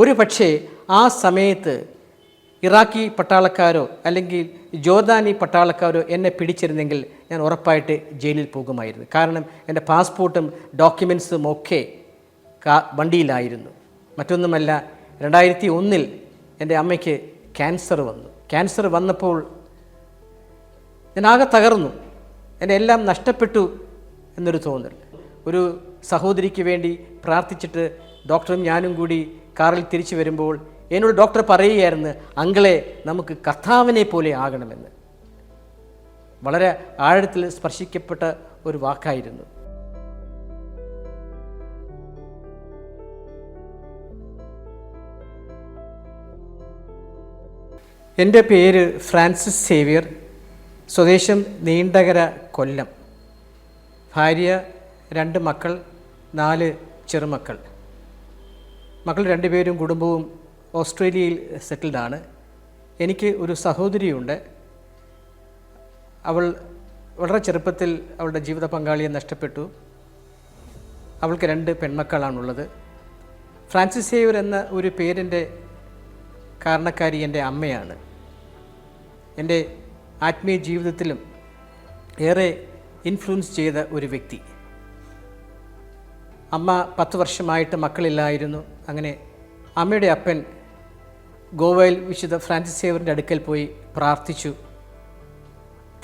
ഒരു പക്ഷേ ആ സമയത്ത് ഇറാഖി പട്ടാളക്കാരോ അല്ലെങ്കിൽ ജോർദാനി പട്ടാളക്കാരോ എന്നെ പിടിച്ചിരുന്നെങ്കിൽ ഞാൻ ഉറപ്പായിട്ട് ജയിലിൽ പോകുമായിരുന്നു. കാരണം എന്റെ പാസ്പോർട്ടും ഡോക്യുമെൻസും ഒക്കെ വണ്ടിയിലായിരുന്നു. മറ്റൊന്നുമല്ല രണ്ടായിരത്തി ഒന്നിൽ എന്റെ അമ്മയ്ക്ക് ക്യാൻസർ വന്നു. ക്യാൻസർ വന്നപ്പോൾ ഞാൻ ആകെ തകർന്നു. എന്റെ എല്ലാം നഷ്ടപ്പെട്ടു എന്നൊരു തോന്നൽ. ഒരു സഹോദരിക്ക് വേണ്ടി പ്രാർത്ഥിച്ചിട്ട് ഡോക്ടറും ഞാനും കൂടി കാറിൽ തിരിച്ചു വരുമ്പോൾ എന്നോട് ഡോക്ടർ പറയുകയായിരുന്നു അങ്കളെ നമുക്ക് കർത്താവിനെ പോലെ ആകണമെന്ന്. വളരെ ആഴത്തിൽ സ്പർശിക്കപ്പെട്ട ഒരു വാക്കായിരുന്നു. എന്റെ പേര് ഫ്രാൻസിസ് സേവിയർ സ്വദേശം നീണ്ടകര കൊല്ലം. ഭാര്യ രണ്ട് മക്കൾ നാല് ചെറുമക്കൾ. മക്കൾ രണ്ടുപേരും കുടുംബവും ഓസ്ട്രേലിയയിൽ സെറ്റിൽഡാണ് എനിക്ക് ഒരു സഹോദരിയുണ്ട്. അവൾ വളരെ ചെറുപ്പത്തിൽ അവളുടെ ജീവിത പങ്കാളിയെ നഷ്ടപ്പെട്ടു. അവൾക്ക് രണ്ട് പെൺമക്കളാണുള്ളത്. ഫ്രാൻസിസ് സേവർ എന്ന ഒരു പേരിന്റെ കാരണക്കാരി എന്റെ അമ്മയാണ്. എന്റെ ആത്മീയ ജീവിതത്തിലും ഏറെ ഇൻഫ്ലുവൻസ് ചെയ്ത ഒരു വ്യക്തി. അമ്മ പത്ത് വർഷമായിട്ട് മക്കളില്ലായിരുന്നു. അങ്ങനെ അമ്മയുടെ അപ്പൻ ഗോവയിൽ വിശുദ്ധ ഫ്രാൻസിസ് സേവറിന്റെ അടുക്കൽ പോയി പ്രാർത്ഥിച്ചു.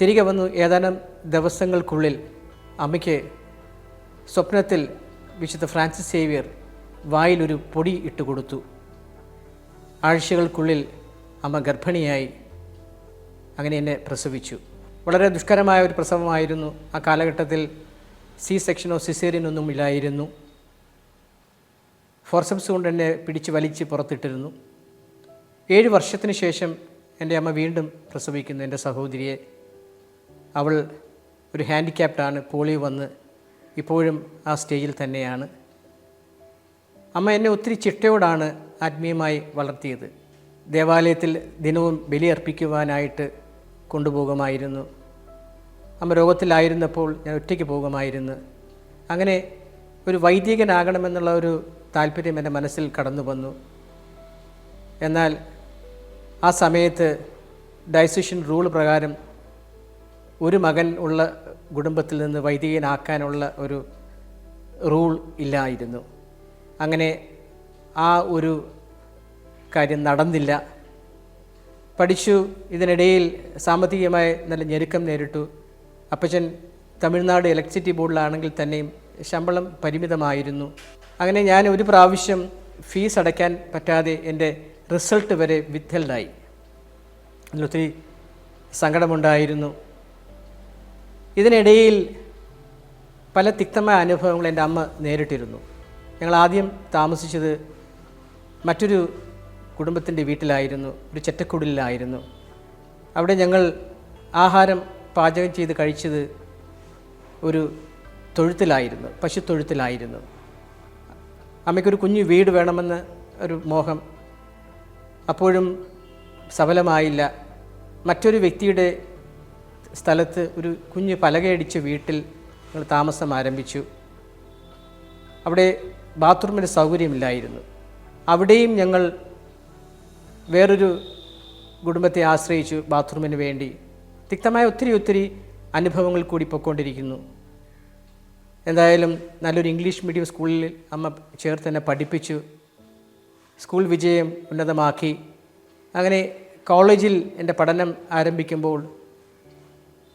തിരികെ വന്നു ഏതാനും ദിവസങ്ങൾക്കുള്ളിൽ അമ്മയ്ക്ക് സ്വപ്നത്തിൽ വിശുദ്ധ ഫ്രാൻസിസ് സേവിയർ വായിലൊരു പൊടി ഇട്ട് കൊടുത്തു. ആഴ്ചകൾക്കുള്ളിൽ അമ്മ ഗർഭിണിയായി. അങ്ങനെ എന്നെ പ്രസവിച്ചു. വളരെ ദുഷ്കരമായ ഒരു പ്രസവമായിരുന്നു. ആ കാലഘട്ടത്തിൽ സി സെക്ഷനോ സിസേറിയനൊന്നും ഇല്ലായിരുന്നു. ഫോർസപ്സ് കൊണ്ട് എന്നെ പിടിച്ച് വലിച്ച് പുറത്തിട്ടിരുന്നു. ഏഴ് വർഷത്തിന് ശേഷം എന്റെ അമ്മ വീണ്ടും പ്രസവിക്കുന്നു. എന്റെ സഹോദരിയെ. അവൾ ഒരു ഹാൻഡിക്യാപ്റ്റാണ് പോളിയോ വന്ന് ഇപ്പോഴും ആ സ്റ്റേജിൽ തന്നെയാണ്. അമ്മ എന്നെ ഒത്തിരി ചിട്ടയോടാണ് ആത്മീയമായി വളർത്തിയത്. ദേവാലയത്തിൽ ദിനവും ബലിയർപ്പിക്കുവാനായിട്ട് കൊണ്ടുപോകുമായിരുന്നു. അമ്മ രോഗത്തിലായിരുന്നപ്പോൾ ഞാൻ ഒറ്റയ്ക്ക് പോകുമായിരുന്നു. അങ്ങനെ ഒരു വൈദികനാകണമെന്നുള്ള ഒരു താല്പര്യം എന്റെ മനസ്സിൽ കടന്നു വന്നു. എന്നാൽ ആ സമയത്ത് ഡൈസിഷൻ റൂൾ പ്രകാരം ഒരു മകൻ ഉള്ള കുടുംബത്തിൽ നിന്ന് വൈദികനാക്കാനുള്ള ഒരു റൂൾ ഇല്ലായിരുന്നു. അങ്ങനെ ആ ഒരു കാര്യം നടന്നില്ല. പഠിച്ചു. ഇതിനിടയിൽ സാമ്പത്തികമായി നല്ല ഞെരുക്കം നേരിട്ടു. അപ്പച്ചൻ തമിഴ്നാട് ഇലക്ട്രിസിറ്റി ബോർഡിലാണെങ്കിൽ തന്നെയും ശമ്പളം പരിമിതമായിരുന്നു. അങ്ങനെ ഞാൻ ഒരു പ്രാവശ്യം ഫീസ് അടയ്ക്കാൻ പറ്റാതെ എന്റെ റിസൾട്ട് വരെ വിത്ഹൽഡായി അതിലൊത്തിരി സങ്കടമുണ്ടായിരുന്നു. ഇതിനിടയിൽ പല തിക്തമായ അനുഭവങ്ങൾ എന്റെ അമ്മ നേരിട്ടിരുന്നു. ഞങ്ങൾ ആദ്യം താമസിച്ചത് മറ്റൊരു കുടുംബത്തിന്റെ വീട്ടിലായിരുന്നു ഒരു ചെറ്റക്കുടിലായിരുന്നു അവിടെ ഞങ്ങൾ ആഹാരം പാചകം ചെയ്ത് കഴിച്ചത് ഒരു തൊഴുത്തിലായിരുന്നു പശു തൊഴുത്തിലായിരുന്നു അമ്മയ്ക്കൊരു കുഞ്ഞു വീട് വേണമെന്ന് ഒരു മോഹം. അപ്പോഴും സഫലമായില്ല. മറ്റൊരു വ്യക്തിയുടെ സ്ഥലത്ത് ഒരു കുഞ്ഞ് പലകയടിച്ച വീട്ടിൽ ഞങ്ങൾ താമസം ആരംഭിച്ചു. അവിടെ ബാത്റൂമിന് സൗകര്യമില്ലായിരുന്നു. അവിടെയും ഞങ്ങൾ വേറൊരു കുടുംബത്തെ ആശ്രയിച്ചു ബാത്റൂമിന് വേണ്ടി. തിക്തമായ ഒത്തിരി ഒത്തിരി അനുഭവങ്ങൾ കൂടി പൊയ്ക്കൊണ്ടിരിക്കുന്നു. എന്തായാലും നല്ലൊരു ഇംഗ്ലീഷ് മീഡിയം സ്കൂളിൽ അമ്മ ചേർത്ത് തന്നെ പഠിപ്പിച്ചു. സ്കൂൾ വിജയം ഉന്നതമാക്കി. അങ്ങനെ കോളേജിൽ എന്റെ പഠനം ആരംഭിക്കുമ്പോൾ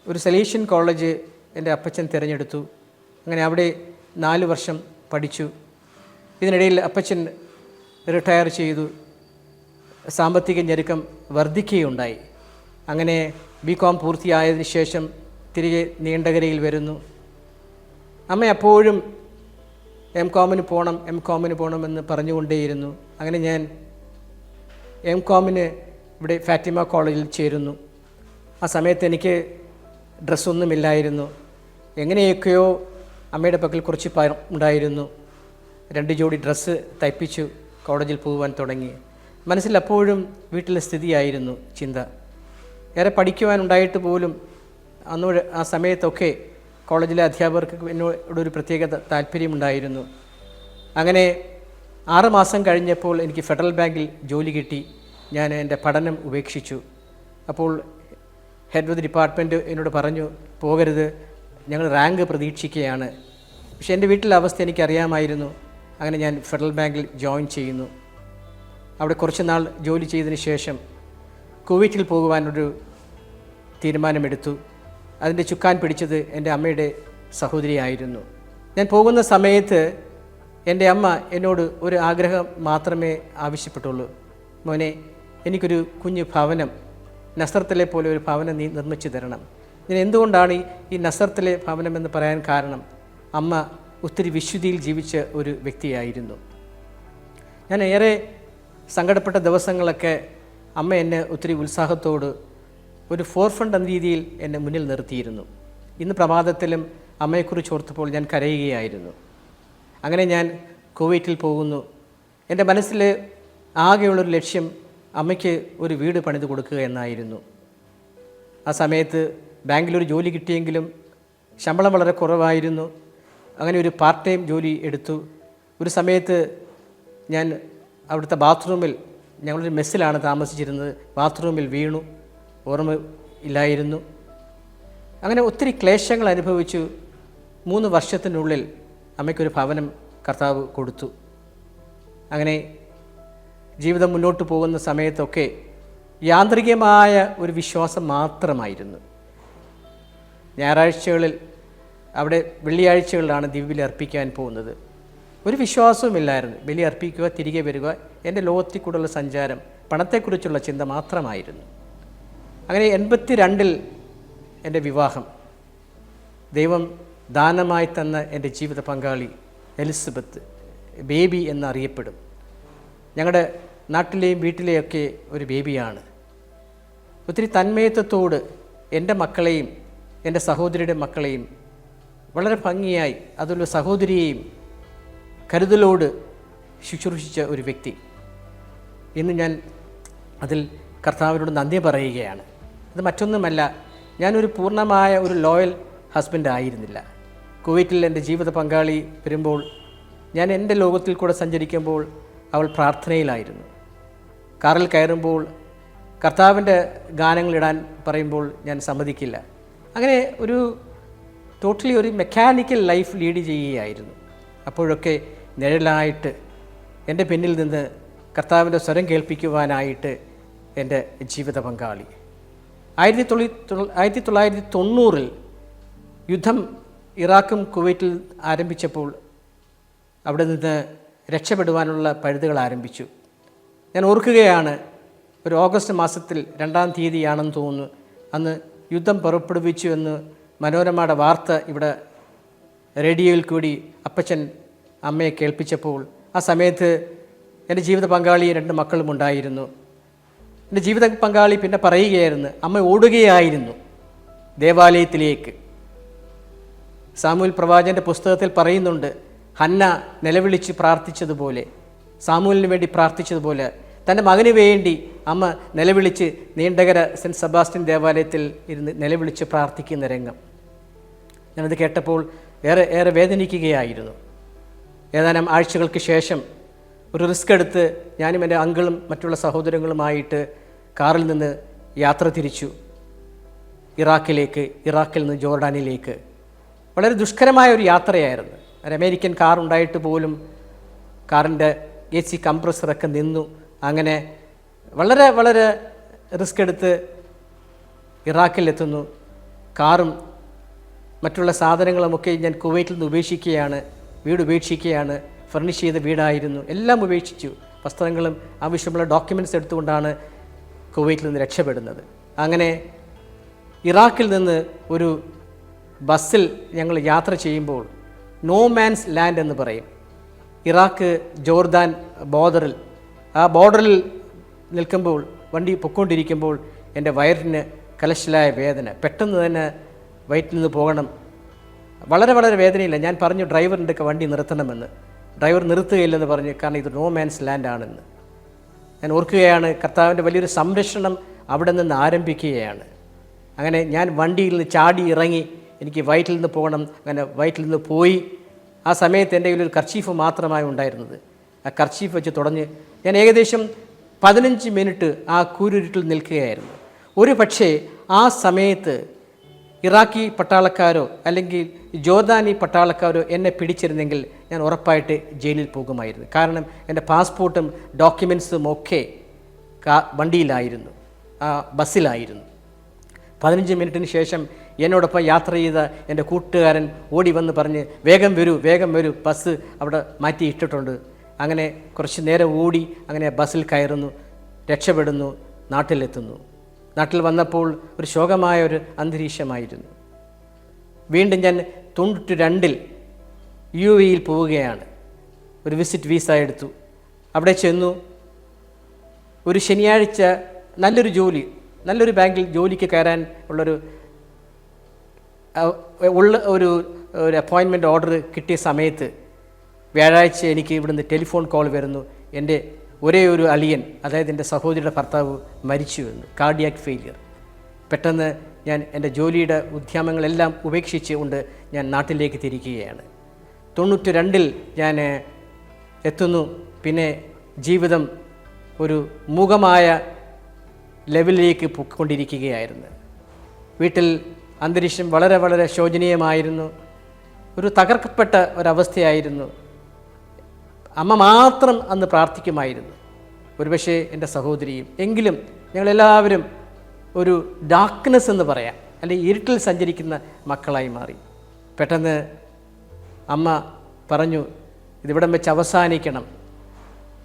ഒരു സലീഷ്യൻ കോളേജ് എന്റെ അപ്പച്ചൻ തിരഞ്ഞെടുത്തു. അങ്ങനെ അവിടെ നാല് വർഷം പഠിച്ചു. ഇതിനിടയിൽ അപ്പച്ചൻ റിട്ടയർ ചെയ്തു. സാമ്പത്തിക ഞെരുക്കം വർദ്ധിക്കുകയുണ്ടായി. അങ്ങനെ ബി കോം പൂർത്തിയായതിനു ശേഷം തിരികെ നീണ്ടകരയിൽ വരുന്നു. അമ്മ എപ്പോഴും എം കോമിന് പോകണം എം കോമിന് പോകണമെന്ന് പറഞ്ഞുകൊണ്ടേയിരുന്നു. അങ്ങനെ ഞാൻ എം കോമിന് ഇവിടെ ഫാറ്റിമ കോളേജിൽ ചേരുന്നു. ആ സമയത്ത് എനിക്ക് ഡ്രസ്സൊന്നുമില്ലായിരുന്നു എങ്ങനെയൊക്കെയോ അമ്മയുടെ പക്കൽ കുറച്ച് പണം ഉണ്ടായിരുന്നു. രണ്ട് ജോഡി ഡ്രസ്സ് തയ്പ്പിച്ചു കോളേജിൽ പോകുവാൻ തുടങ്ങി. മനസ്സിൽ അപ്പോഴും വീട്ടിലെ സ്ഥിതിയായിരുന്നു ചിന്ത. ഏറെ പഠിക്കുവാനുണ്ടായിട്ട് പോലും അന്ന് ആ സമയത്തൊക്കെ കോളേജിലെ അധ്യാപകർക്ക് എന്നോട് ഒരു പ്രത്യേക താല്പര്യമുണ്ടായിരുന്നു. അങ്ങനെ ആറ് മാസം കഴിഞ്ഞപ്പോൾ എനിക്ക് ഫെഡറൽ ബാങ്കിൽ ജോലി കിട്ടി. ഞാൻ എന്റെ പഠനം ഉപേക്ഷിച്ചു. അപ്പോൾ ഹെഡ് ഓഫ് ദി ഡിപ്പാർട്ട്മെന്റ് എന്നോട് പറഞ്ഞു പോകരുത് ഞങ്ങൾ റാങ്ക് പ്രതീക്ഷിക്കുകയാണ്. പക്ഷേ എന്റെ വീട്ടിലെ അവസ്ഥ എനിക്കറിയാമായിരുന്നു. അങ്ങനെ ഞാൻ ഫെഡറൽ ബാങ്കിൽ ജോയിൻ ചെയ്യുന്നു. അവിടെ കുറച്ച് നാൾ ജോലി ചെയ്തതിന് ശേഷം കുവൈറ്റിൽ പോകുവാനൊരു തീരുമാനമെടുത്തു. അതിന്റെ ചുക്കാൻ പിടിച്ചത് എന്റെ അമ്മയുടെ സഹോദരിയായിരുന്നു. ഞാൻ പോകുന്ന സമയത്ത് എന്റെ അമ്മ എന്നോട് ഒരു ആഗ്രഹം മാത്രമേ ആവശ്യപ്പെട്ടുള്ളൂ. മോനെ എനിക്കൊരു കുഞ്ഞു ഭവനം നസ്രത്തിലെ പോലെ ഒരു ഭവനം നീ നിർമ്മിച്ചു തരണം. ഞാൻ എന്തുകൊണ്ടാണ് ഈ- നസ്രത്തിലെ ഭവനം എന്ന് പറയാൻ കാരണം? അമ്മ ഒത്തിരി വിശുദ്ധിയിൽ ജീവിച്ച ഒരു വ്യക്തിയായിരുന്നു. ഞാൻ ഏറെ സങ്കടപ്പെട്ട ദിവസങ്ങളൊക്കെ അമ്മ എന്നെ ഒത്തിരി ഉത്സാഹത്തോട് ഒരു ഫോർ ഫ്രണ്ട് എന്ന രീതിയിൽ എന്നെ മുന്നിൽ നിർത്തിയിരുന്നു. ഇന്ന് പ്രഭാതത്തിലും അമ്മയെക്കുറിച്ച് ഓർത്തപ്പോൾ ഞാൻ കരയുകയായിരുന്നു. അങ്ങനെ ഞാൻ കുവൈറ്റിൽ പോകുന്നു. എന്റെ മനസ്സിൽ ആകെയുള്ളൊരു ലക്ഷ്യം അമ്മയ്ക്ക് ഒരു വീട് പണിത് കൊടുക്കുക എന്നായിരുന്നു. ആ സമയത്ത് ബാങ്കിലൊരു ജോലി കിട്ടിയെങ്കിലും ശമ്പളം വളരെ കുറവായിരുന്നു. അങ്ങനെ ഒരു പാർട്ട് ടൈം ജോലി എടുത്തു. ഒരു സമയത്ത് ഞാൻ അവിടുത്തെ ബാത്റൂമിൽ ഞങ്ങളൊരു മെസ്സിലാണ് താമസിച്ചിരുന്നത്. ബാത്റൂമിൽ വീണു. ഓർമ്മ ഇല്ലായിരുന്നു അങ്ങനെ ഒത്തിരി ക്ലേശങ്ങൾ അനുഭവിച്ചു. മൂന്ന് വർഷത്തിനുള്ളിൽ അമ്മയ്ക്കൊരു ഭവനം കർത്താവ് കൊടുത്തു. അങ്ങനെ ജീവിതം മുന്നോട്ട് പോകുന്ന സമയത്തൊക്കെ യാന്ത്രികമായ ഒരു വിശ്വാസം മാത്രമായിരുന്നു. ഞായറാഴ്ചകളിൽ അവിടെ വെള്ളിയാഴ്ചകളിലാണ് ദിവ്യബലി അർപ്പിക്കാൻ പോകുന്നത്. ഒരു വിശ്വാസവുമില്ലായിരുന്നു. ബലി അർപ്പിക്കുക തിരികെ വരിക എന്റെ ലോകത്തിൽ കൂടെയുള്ള സഞ്ചാരം പണത്തെക്കുറിച്ചുള്ള ചിന്ത മാത്രമായിരുന്നു. അങ്ങനെ എൺപത്തി രണ്ടിൽ എന്റെ വിവാഹം. ദൈവം ദാനമായി തന്ന എന്റെ ജീവിത പങ്കാളി എലിസബത്ത് ബേബി എന്നറിയപ്പെടും. ഞങ്ങളുടെ നാട്ടിലെയും വീട്ടിലെയൊക്കെ ഒരു ബേബിയാണ്. ഒത്തിരി തന്മയത്വത്തോട് എന്റെ മക്കളെയും എന്റെ സഹോദരിയുടെ മക്കളെയും വളരെ ഭംഗിയായി അതുള്ള സഹോദരിയെയും കരുതലോട് ശുശ്രൂഷിച്ച ഒരു വ്യക്തി. ഇന്ന് ഞാൻ അതിൽ കർത്താവിനോട് നന്ദി പറയുകയാണ്. അത് മറ്റൊന്നുമല്ല ഞാനൊരു പൂർണമായ ഒരു ലോയൽ ഹസ്ബൻഡ് ആയിരുന്നില്ല. കുവൈറ്റിൽ എന്റെ ജീവിത പങ്കാളി വരുമ്പോൾ ഞാൻ എന്റെ ലോകത്തിൽ കൂടെ സഞ്ചരിക്കുമ്പോൾ അവൾ പ്രാർത്ഥനയിലായിരുന്നു. കാറിൽ കയറുമ്പോൾ കർത്താവിന്റെ ഗാനങ്ങളിടാൻ പറയുമ്പോൾ ഞാൻ സമ്മതിക്കില്ല. അങ്ങനെ ഒരു ടോട്ടലി ഒരു മെക്കാനിക്കൽ ലൈഫ് ലീഡ് ചെയ്യുകയായിരുന്നു. അപ്പോഴൊക്കെ നിഴലായിട്ട് എന്റെ പിന്നിൽ നിന്ന് കർത്താവിന്റെ സ്വരം കേൾപ്പിക്കുവാനായിട്ട് എന്റെ ജീവിത പങ്കാളി. ആയിരത്തി തൊള്ളി ആയിരത്തി തൊള്ളായിരത്തി തൊണ്ണൂറിൽ യുദ്ധം ഇറാഖും കുവൈറ്റിൽ ആരംഭിച്ചപ്പോൾ അവിടെ നിന്ന് രക്ഷപ്പെടുവാനുള്ള പഴുതുകൾ ആരംഭിച്ചു. ഞാൻ ഓർക്കുകയാണ് ഒരു ഓഗസ്റ്റ് മാസത്തിൽ രണ്ടാം തീയതിയാണെന്ന് തോന്നുന്നു. അന്ന് യുദ്ധം പുറപ്പെടുവിച്ചു എന്ന് മനോരമയുടെ വാർത്ത ഇവിടെ റേഡിയോയിൽ കൂടി അപ്പച്ചൻ അമ്മയെ കേൾപ്പിച്ചപ്പോൾ ആ സമയത്ത് എന്റെ ജീവിത പങ്കാളി രണ്ട് മക്കളും ഉണ്ടായിരുന്നു. എന്റെ ജീവിത പങ്കാളി പിന്നെ പറയുകയായിരുന്നു അമ്മ ഓടുകയായിരുന്നു ദേവാലയത്തിലേക്ക്. സാമൂൽ പ്രവാചന്റെ പുസ്തകത്തിൽ പറയുന്നുണ്ട് ഹന്ന നിലവിളിച്ച് പ്രാർത്ഥിച്ചതുപോലെ സാമൂലിന് വേണ്ടി പ്രാർത്ഥിച്ചതുപോലെ തന്റെ മകന് വേണ്ടി അമ്മ നിലവിളിച്ച് നീണ്ടകര സെന്റ് സെബാസ്റ്റ്യൻ ദേവാലയത്തിൽ ഇരുന്ന് നിലവിളിച്ച് പ്രാർത്ഥിക്കുന്ന രംഗം. ഞാനത് കേട്ടപ്പോൾ ഏറെ ഏറെ വേദനിക്കുകയായിരുന്നു. ഏതാനും ആഴ്ചകൾക്ക് ശേഷം ഒരു റിസ്ക് എടുത്ത് ഞാനും എന്റെ അങ്കിളും മറ്റുള്ള സഹോദരങ്ങളുമായിട്ട് കാറിൽ നിന്ന് യാത്ര തിരിച്ചു. ഇറാഖിലേക്ക് ഇറാഖിൽ നിന്ന് ജോർഡാനിലേക്ക്. വളരെ ദുഷ്കരമായ ഒരു യാത്രയായിരുന്നു. ഒരു അമേരിക്കൻ കാർ ഉണ്ടായിട്ട് പോലും കാറിന്റെ എ സി കംപ്രസറൊക്കെ നിന്നു. അങ്ങനെ വളരെ വളരെ റിസ്ക് എടുത്ത് ഇറാഖിലെത്തുന്നു കാറും മറ്റുള്ള സാധനങ്ങളുമൊക്കെ ഞാൻ കുവൈറ്റിൽ നിന്ന് ഉപേക്ഷിക്കുകയാണ് വീട് ഉപേക്ഷിക്കുകയാണ് ഫർണിഷ് ചെയ്ത വീടായിരുന്നു. എല്ലാം ഉപേക്ഷിച്ചു. വസ്ത്രങ്ങളും ആവശ്യമുള്ള ഡോക്യുമെന്റ്സ് എടുത്തുകൊണ്ടാണ് കുവൈറ്റിൽ നിന്ന് രക്ഷപ്പെടുന്നത്. അങ്ങനെ ഇറാഖിൽ നിന്ന് ഒരു ബസ്സിൽ ഞങ്ങൾ യാത്ര ചെയ്യുമ്പോൾ നോ മാൻസ് ലാൻഡ് എന്ന് പറയും. ഇറാഖ് ജോർദാൻ ബോർഡറിൽ ആ ബോർഡറിൽ നിൽക്കുമ്പോൾ വണ്ടി പൊക്കൊണ്ടിരിക്കുമ്പോൾ എന്റെ വയറിന് കലശലായ വേദന. പെട്ടെന്ന് തന്നെ വയറ്റിൽ നിന്ന് പോകണം. വളരെ വളരെ വേദനയില്ല. ഞാൻ പറഞ്ഞു ഡ്രൈവറിന്റെയൊക്കെ വണ്ടി നിർത്തണമെന്ന്. ഡ്രൈവർ നിർത്തുകയില്ലെന്ന് പറഞ്ഞു കാരണം ഇത് നോ മാൻസ് ലാൻഡ് ആണെന്ന്. ഞാൻ ഓർക്കുകയാണ് കർത്താവിന്റെ വലിയൊരു സംരക്ഷണം അവിടെ നിന്ന് ആരംഭിക്കുകയാണ്. അങ്ങനെ ഞാൻ വണ്ടിയിൽ നിന്ന് ചാടി ഇറങ്ങി എനിക്ക് വയറ്റിൽ നിന്ന് പോകണം അങ്ങനെ വയറ്റിൽ നിന്ന് പോയി. ആ സമയത്ത് എന്റെ കയ്യിൽ ഒരു കർച്ചീഫ് മാത്രമായി ഉണ്ടായിരുന്നത്. ആ കർച്ചീഫ് വെച്ച് തുടങ്ങി ഞാൻ ഏകദേശം പതിനഞ്ച് മിനിറ്റ് ആ കൂരുരുട്ടിൽ നിൽക്കുകയായിരുന്നു. ഒരു പക്ഷേ ആ സമയത്ത് ഇറാഖി പട്ടാളക്കാരോ അല്ലെങ്കിൽ ജോർദാനി പട്ടാളക്കാരോ എന്നെ പിടിച്ചിരുന്നെങ്കിൽ ഞാൻ ഉറപ്പായിട്ട് ജയിലിൽ പോകുമായിരുന്നു. കാരണം എന്റെ പാസ്പോർട്ടും ഡോക്യുമെൻസും ഒക്കെ വണ്ടിയിലായിരുന്നു. ആ ബസ്സിലായിരുന്നു. പതിനഞ്ച് മിനിറ്റിന് ശേഷം എന്നോടൊപ്പം യാത്ര ചെയ്ത എന്റെ കൂട്ടുകാരൻ ഓടി വന്ന് പറഞ്ഞ് വേഗം വരൂ വേഗം വരൂ ബസ് അവിടെ മാറ്റി ഇട്ടിട്ടുണ്ട്. അങ്ങനെ കുറച്ച് നേരം ഓടി അങ്ങനെ ബസ്സിൽ കയറുന്നു രക്ഷപ്പെടുന്നു നാട്ടിലെത്തുന്നു. നാട്ടിൽ വന്നപ്പോൾ ഒരു ശോകമായ ഒരു അന്തരീക്ഷമായിരുന്നു. വീണ്ടും ഞാൻ തൊണ്ണൂറ്റി രണ്ടിൽ യു എയിൽ പോവുകയാണ്. ഒരു വിസിറ്റ് വീസ എടുത്തു. അവിടെ ചെന്നു. ഒരു ശനിയാഴ്ച നല്ലൊരു ജോലി നല്ലൊരു ബാങ്കിൽ ജോലിക്ക് കയറാൻ ഉള്ളൊരു ഉള്ള ഒരു ഒരു അപ്പോയിൻമെന്റ് ഓർഡർ കിട്ടിയ സമയത്ത് വ്യാഴാഴ്ച എനിക്ക് ഇവിടുന്ന് ടെലിഫോൺ കോൾ വരുന്നു. എന്റെ ഒരേ ഒരു അളിയൻ അതായത് എന്റെ സഹോദരിയുടെ ഭർത്താവ് മരിച്ചു എന്ന്. കാർഡിയാക് ഫെയിലിയർ പെട്ടെന്ന് ഞാൻ എന്റെ ജോലിയുടെ ഉദ്യമങ്ങളെല്ലാം ഉപേക്ഷിച്ച് കൊണ്ട് ഞാൻ നാട്ടിലേക്ക് തിരിക്കുകയാണ്. തൊണ്ണൂറ്റി രണ്ടിൽ ഞാൻ എത്തുന്നു. പിന്നെ ജീവിതം ഒരു മുഖമായ ലെവലിലേക്ക് പൊക്കൊണ്ടിരിക്കുകയായിരുന്നു വീട്ടിൽ അന്തരീക്ഷം വളരെ വളരെ ശോചനീയമായിരുന്നു. ഒരു തകർക്കപ്പെട്ട ഒരവസ്ഥയായിരുന്നു. അമ്മ മാത്രം അന്ന് പ്രാർത്ഥിക്കുമായിരുന്നു. ഒരുപക്ഷെ എന്റെ സഹോദരിയും എങ്കിലും ഞങ്ങളെല്ലാവരും ഒരു ഡാർക്ക്നെസ് എന്ന് പറയാം അല്ലെങ്കിൽ ഇരുട്ടിൽ സഞ്ചരിക്കുന്ന മക്കളായി മാറി. പെട്ടെന്ന് അമ്മ പറഞ്ഞു ഇതിവിടം വെച്ച് അവസാനിക്കണം.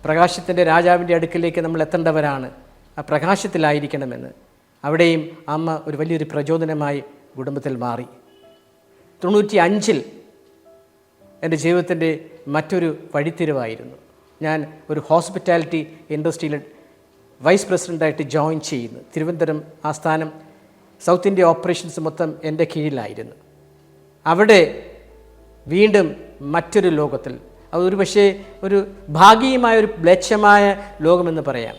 പ്രകാശത്തിന്റെ രാജാവിന്റെ അടുക്കിലേക്ക് നമ്മൾ എത്തേണ്ടവരാണ്. ആ പ്രകാശത്തിലായിരിക്കണമെന്ന്. അവിടെയും അമ്മ ഒരു വലിയൊരു പ്രചോദനമായി കുടുംബത്തിൽ മാറി. തൊണ്ണൂറ്റി അഞ്ചിൽ എന്റെ ജീവിതത്തിന്റെ മറ്റൊരു വഴിത്തിരിവായിരുന്നു. ഞാൻ ഒരു ഹോസ്പിറ്റാലിറ്റി ഇൻഡസ്ട്രിയിൽ വൈസ് പ്രസിഡന്റായിട്ട് ജോയിൻ ചെയ്യുന്നു. തിരുവനന്തപുരം ആസ്ഥാനം സൗത്ത് ഇന്ത്യ ഓപ്പറേഷൻസ് മൊത്തം എന്റെ കീഴിലായിരുന്നു. അവിടെ വീണ്ടും മറ്റൊരു ലോകത്തിൽ അതൊരു പക്ഷേ ഒരു ഭാഗികമായ ഒരു മ്ലേച്ഛമായ ലോകമെന്ന് പറയാം.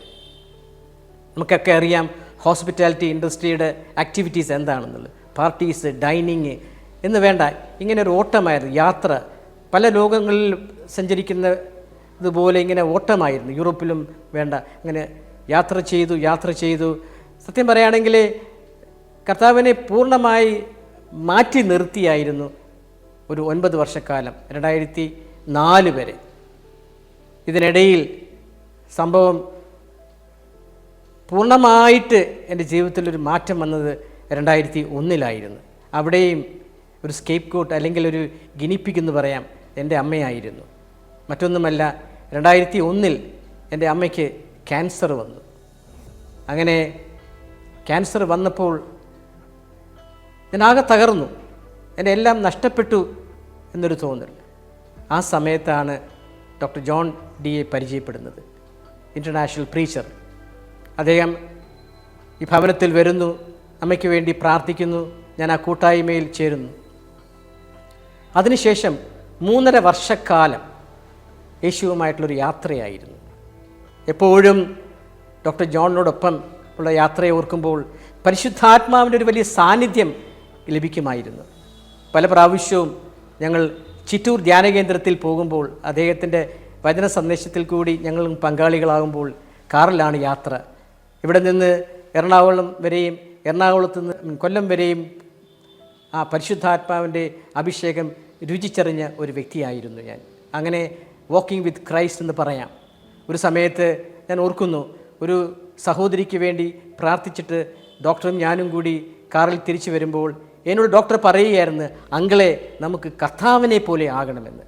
നമുക്കൊക്കെ അറിയാം ഹോസ്പിറ്റാലിറ്റി ഇൻഡസ്ട്രിയുടെ ആക്ടിവിറ്റീസ് എന്താണെന്നുള്ളത്. പാർട്ടീസ് ഡൈനിങ് എന്ന് വേണ്ട ഇങ്ങനെ ഒരു ഓട്ടമായിരുന്നു യാത്ര. പല ലോകങ്ങളിൽ സഞ്ചരിക്കുന്ന ഇതുപോലെ ഇങ്ങനെ ഓട്ടമായിരുന്നു. യൂറോപ്പിലും വേണ്ട. ഇങ്ങനെ യാത്ര ചെയ്തു യാത്ര ചെയ്തു. സത്യം പറയുകയാണെങ്കിൽ കർത്താവിനെ പൂർണമായി മാറ്റി നിർത്തിയായിരുന്നു ഒരു ഒൻപത് വർഷക്കാലം രണ്ടായിരത്തി നാല് വരെ. ഇതിനിടയിൽ സംഭവം പൂർണമായിട്ട് എന്റെ ജീവിതത്തിൽ ഒരു മാറ്റം വന്നത് രണ്ടായിരത്തി ഒന്നിലായിരുന്നു. അവിടെയും ഒരു സ്കേപ്പ് കോട്ട് അല്ലെങ്കിൽ ഒരു ഗിനിപ്പിക്കെന്ന് പറയാം. എന്റെ അമ്മയായിരുന്നു. മറ്റൊന്നുമല്ല രണ്ടായിരത്തി ഒന്നിൽ എന്റെ അമ്മയ്ക്ക് ക്യാൻസർ വന്നു. അങ്ങനെ ക്യാൻസർ വന്നപ്പോൾ ഞാൻ ആകെ തകർന്നു. എന്റെ എല്ലാം നഷ്ടപ്പെട്ടു എന്നൊരു തോന്നൽ. ആ സമയത്താണ് ഡോക്ടർ ജോൺ ഡി എ പരിചയപ്പെടുന്നത്. International preacher. അദ്ദേഹം ഈ ഭവനത്തിൽ വരുന്നു അമ്മയ്ക്ക് വേണ്ടി പ്രാർത്ഥിക്കുന്നു ഞാൻ ആ കൂട്ടായ്മയിൽ ചേരുന്നു. അതിനുശേഷം മൂന്നര വർഷക്കാലം യേശുവുമായിട്ടുള്ളൊരു യാത്രയായിരുന്നു. എപ്പോഴും ഡോക്ടർ ജോണിനോടൊപ്പം ഉള്ള യാത്രയെ ഓർക്കുമ്പോൾ പരിശുദ്ധാത്മാവിന്റെ ഒരു വലിയ സാന്നിധ്യം ലഭിക്കുമായിരുന്നു. പല പ്രാവശ്യവും ഞങ്ങൾ ചിറ്റൂർ ധ്യാനകേന്ദ്രത്തിൽ പോകുമ്പോൾ അദ്ദേഹത്തിന്റെ വചന സന്ദേശത്തിൽ കൂടി ഞങ്ങളും പങ്കാളികളാകുമ്പോൾ കാറിലാണ് യാത്ര. ഇവിടെ നിന്ന് എറണാകുളം വരെയും എറണാകുളത്ത് നിന്ന് കൊല്ലം വരെയും ആ പരിശുദ്ധാത്മാവിന്റെ അഭിഷേകം രുചിച്ചറിഞ്ഞ ഒരു വ്യക്തിയായിരുന്നു ഞാൻ. അങ്ങനെ വാക്കിംഗ് വിത്ത് ക്രൈസ്റ്റ് എന്ന് പറയാം. ഒരു സമയത്ത് ഞാൻ ഓർക്കുന്നു ഒരു സഹോദരിക്ക് വേണ്ടി പ്രാർത്ഥിച്ചിട്ട് ഡോക്ടറും ഞാനും കൂടി കാറിൽ തിരിച്ചു വരുമ്പോൾ എന്നോട് ഡോക്ടർ പറയുകയായിരുന്നു അങ്കളെ നമുക്ക് കർത്താവിനെ പോലെ ആകണമെന്ന്.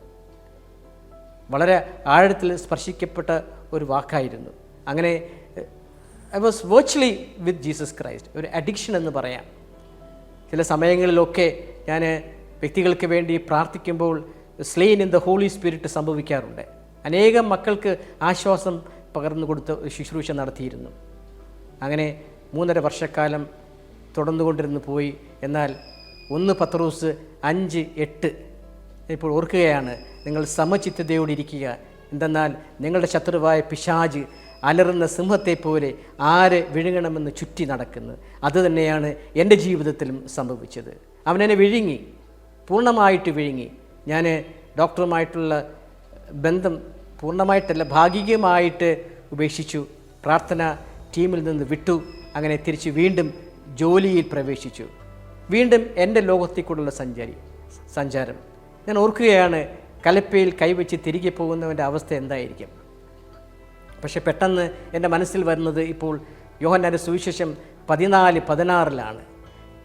വളരെ ആഴത്തിൽ സ്പർശിക്കപ്പെട്ട ഒരു വാക്കായിരുന്നു. അങ്ങനെ I was virtually with Jesus Christ ഒരു അഡിക്ഷൻ എന്ന് പറയാം. ചില സമയങ്ങളിലൊക്കെ ഞാൻ വ്യക്തികൾക്ക് വേണ്ടി പ്രാർത്ഥിക്കുമ്പോൾ slain in the Holy Spirit സംഭവിക്കാറുണ്ട്. അനേകം മക്കൾക്ക് ആശ്വാസം പകർന്നു കൊടുത്ത് ശുശ്രൂഷ നടത്തിയിരുന്നു. അങ്ങനെ മൂന്നര വർഷക്കാലം തുടർന്നു കൊണ്ടിരുന്നു പോയി. എന്നാൽ ഒന്ന് പത്രോസ് അഞ്ച് എട്ട് ഇപ്പോൾ ഓർക്കുകയാണ് നിങ്ങൾ സമചിത്തതയോടെ ഇരിക്കുക എന്തെന്നാൽ നിങ്ങളുടെ ശത്രുവായ പിശാജ് അലറുന്ന സിംഹത്തെ പോലെ ആര് വിഴുങ്ങണമെന്ന് ചുറ്റി നടക്കുന്നു. അതുതന്നെയാണ് എന്റെ ജീവിതത്തിലും സംഭവിച്ചത്. അവനെന്നെ വിഴുങ്ങി. പൂർണമായിട്ട് വിഴുങ്ങി. ഞാൻ ഡോക്ടറുമായിട്ടുള്ള ബന്ധം പൂർണമായിട്ടല്ല ഭാഗികമായിട്ട് ഉപേക്ഷിച്ചു. പ്രാർത്ഥന ടീമിൽ നിന്ന് വിട്ടു. അങ്ങനെ തിരിച്ച് വീണ്ടും ജോലിയിൽ പ്രവേശിച്ചു. വീണ്ടും എന്റെ ലോകത്തേക്കൂടുള്ള സഞ്ചാരി സഞ്ചാരം. ഞാൻ ഓർക്കുകയാണ് കലപ്പയിൽ കൈവച്ച് തിരികെ പോകുന്നവന്റെ അവസ്ഥ എന്തായിരിക്കും? പക്ഷെ പെട്ടെന്ന് എന്റെ മനസ്സിൽ വരുന്നത് ഇപ്പോൾ യോഹന്നാന്റെ സുവിശേഷം പതിനാല് പതിനാറിലാണ്.